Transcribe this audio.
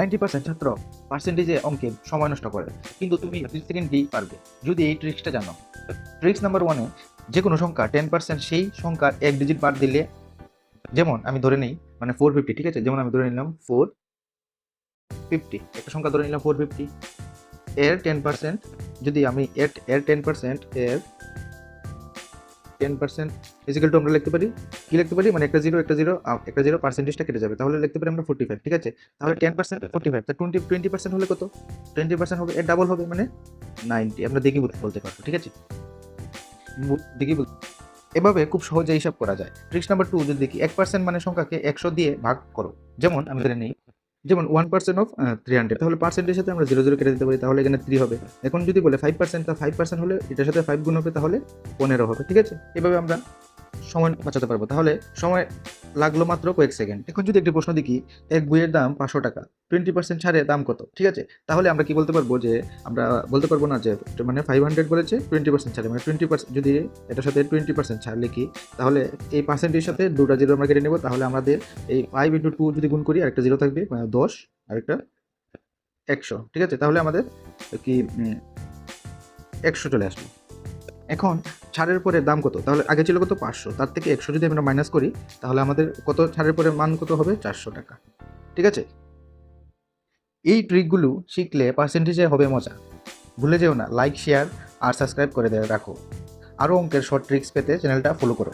Ninety percent ছাত্র পার্সেন্টেজে অঙ্কে সময় নষ্ট করে। কিন্তু তুমি সেকেন্ড সেকেন্ডেই পারবে। যদি এই ট্রিক্সটা জানো। ট্রিক্স নাম্বার ওয়ানে যে কোনো সংখ্যা টেন পার্সেন্ট সেই সংখ্যার এক ডিজিট বাদ দিলে, যেমন আমি ধরে নিই মানে ফোর ফিফটি ঠিক আছে? যেমন আমি ধরে নিলাম ফোর ফিফটি একটা সংখ্যা ধরে নিলাম ফোর ফিফটি এর টেন পার্সেন্ট যদি আমি এর এর টেন পার্সেন্ট এর টেন পার্সেন্ট ফিজিক্যাল টু আমরা লিখতে পারি কি লিখতে পারি? মানে একটা জিরো একটা জিরো একটা জিরো পার্সেন্টেজটা কেটে যাবে। তাহলে লিখতে পারি আমরা ফোর্টি ফাইভ ঠিক আছে? তাহলে টেন পার্সেন্ট ফোর্টি ফাইভ তা টোয়েন্টি টোয়েন্টি পার্সেন্ট হলে কত? টোয়েন্টি পার্সেন্ট হবে এর ডাবল হবে মানে নাইনটি আমরা দেখি বলতে পারব ঠিক আছে? দেখি এভাবে খুব সহজে হিসাব করা যায়। ট্রিক্স নাম্বার টু যদি দেখি এক পার্সেন্ট মানে সংখ্যাকে একশো দিয়ে ভাগ করো। যেমন আমি ধরে নিই যেমন one percent of three hundred তাহলে পার্সেন্টের সাথে আমরা জিরো জিরো কেটে দিতে পারি, তাহলে এখানে থ্রি হবে। এখন যদি বলে ফাইভ পার্সেন্ট তা ফাইভ পার্সেন্ট হলে এটার সাথে ফাইভ গুণ হবে, তাহলে পনেরো হবে, ঠিক আছে? এভাবে আমরা সময় বাঁচাতে পারব। তাহলে সময় লাগল মাত্র কয়েক সেকেন্ড। এখন যদি একটি প্রশ্ন দেখি, এক বইয়ের দাম পাঁচশো টাকা টোয়েন্টি পার্সেন্ট ছাড়ে দাম কত? ঠিক আছে? তাহলে আমরা কি বলতে পারব যে, আমরা বলতে পারব না যে মানে ফাইভ হান্ড্রেড বলেছে টোয়েন্টি পার্সেন্ট ছাড়ে। মানে টোয়েন্টি পার্সেন্ট যদি এটার সাথে টোয়েন্টি পার্সেন্ট ছাড় লিখি, তাহলে এই পার্সেন্টের সাথে দুটা জিরো আমরা কেটে নেব। তাহলে আমাদের এই ফাইভ ইন্টু টু যদি গুণ করি, আরেকটা জিরো থাকবে দশ, আরেকটা একশো। ঠিক আছে? তাহলে আমাদের কি একশো চলে আসলো। এখন ছাড়ের পরে দাম কত? তাহলে আগে ছিল কত? পাঁচশো। তার থেকে একশো যদি আমরা মাইনাস করি, তাহলে আমাদের কত ছাড়ের পরে মান কত হবে? চারশো টাকা। ঠিক আছে? এই ট্রিকগুলো শিখলে পার্সেন্টেজে হবে মজা। ভুলে যেও না লাইক শেয়ার আর সাবস্ক্রাইব করে রাখো। আরও অঙ্কের শর্ট ট্রিক্স পেতে চ্যানেলটা ফলো করো।